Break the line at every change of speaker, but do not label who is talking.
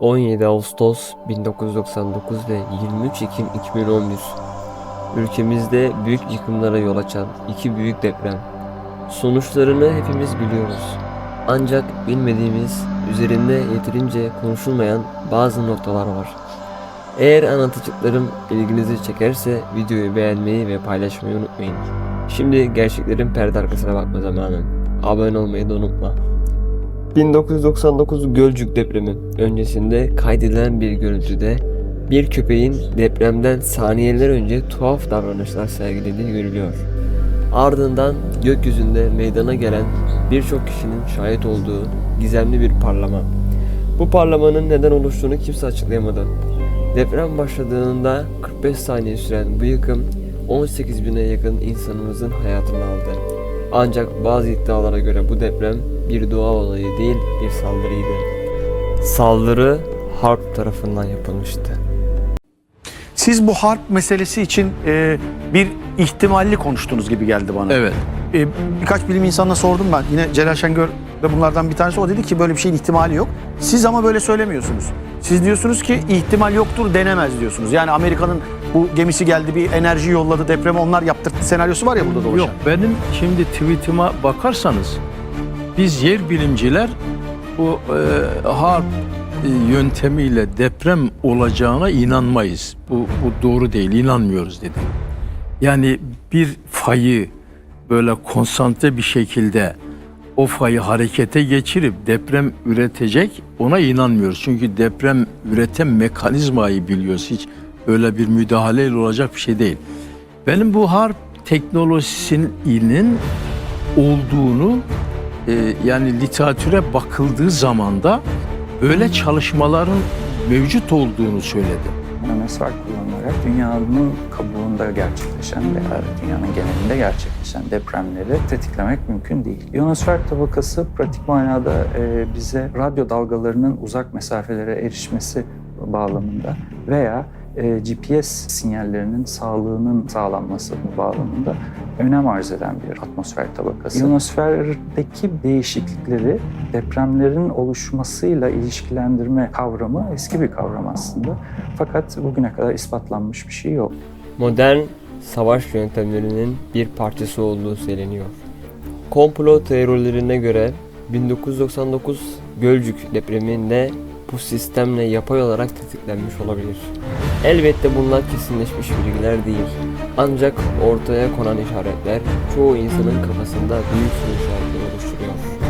17 Ağustos 1999 ve 23 Ekim 2011 ülkemizde büyük yıkımlara yol açan iki büyük deprem. Sonuçlarını hepimiz biliyoruz. Ancak bilmediğimiz, üzerinde yeterince konuşulmayan bazı noktalar var. Eğer anlatacaklarım ilginizi çekerse videoyu beğenmeyi ve paylaşmayı unutmayın. Şimdi gerçeklerin perde arkasına bakma zamanı. Abone olmayı da unutma. 1999 Gölcük depremi öncesinde kaydedilen bir görüntüde bir köpeğin depremden saniyeler önce tuhaf davranışlar sergilediği görülüyor. Ardından gökyüzünde meydana gelen birçok kişinin şahit olduğu gizemli bir parlama. Bu parlamanın neden oluştuğunu kimse açıklayamadı. Deprem başladığında 45 saniye süren bu yıkım 18 bine yakın insanımızın hayatını aldı. Ancak bazı iddialara göre bu deprem bir doğa olayı değil bir saldırıydı. Saldırı harp tarafından yapılmıştı.
Siz bu harp meselesi için e, bir ihtimalli konuştunuz gibi geldi bana.
Evet.
E, birkaç bilim insanına sordum ben. Yine Celal Şengör de bunlardan bir tanesi. O dedi ki böyle bir şeyin ihtimali yok. Siz ama böyle söylemiyorsunuz. Siz diyorsunuz ki ihtimal yoktur denemez diyorsunuz. Yani Amerika'nın bu gemisi geldi bir enerji yolladı depremi onlar yaptırdı senaryosu var ya burada dolaşan.
Yok benim şimdi tweetime bakarsanız biz yer bilimciler bu e, harp e, yöntemiyle deprem olacağına inanmayız. Bu, bu doğru değil, inanmıyoruz dedim. Yani bir fayı böyle konsantre bir şekilde o fayı harekete geçirip deprem üretecek ona inanmıyoruz. Çünkü deprem üreten mekanizmayı biliyoruz. Hiç öyle bir müdahaleyle olacak bir şey değil. Benim bu harp teknolojisinin olduğunu e, yani literatüre bakıldığı zaman da böyle çalışmaların mevcut olduğunu söyledim.
Nanosfer kullanılarak dünyanın kabuğunda gerçekleşen veya dünyanın genelinde gerçekleşen depremleri tetiklemek mümkün değil. İyonosfer tabakası pratik manada e, bize radyo dalgalarının uzak mesafelere erişmesi bağlamında veya e, GPS sinyallerinin sağlığının sağlanması bağlamında önem arz eden bir atmosfer tabakası. İyonosferdeki değişiklikleri depremlerin oluşmasıyla ilişkilendirme kavramı eski bir kavram aslında. Fakat bugüne kadar ispatlanmış bir şey yok.
Modern savaş yöntemlerinin bir parçası olduğu söyleniyor. Komplo teorilerine göre 1999 Gölcük depreminde bu sistemle yapay olarak tetiklenmiş olabilir. Elbette bunlar kesinleşmiş bilgiler değil. Ancak ortaya konan işaretler çoğu insanın kafasında büyük soru işaretleri oluşturuyor.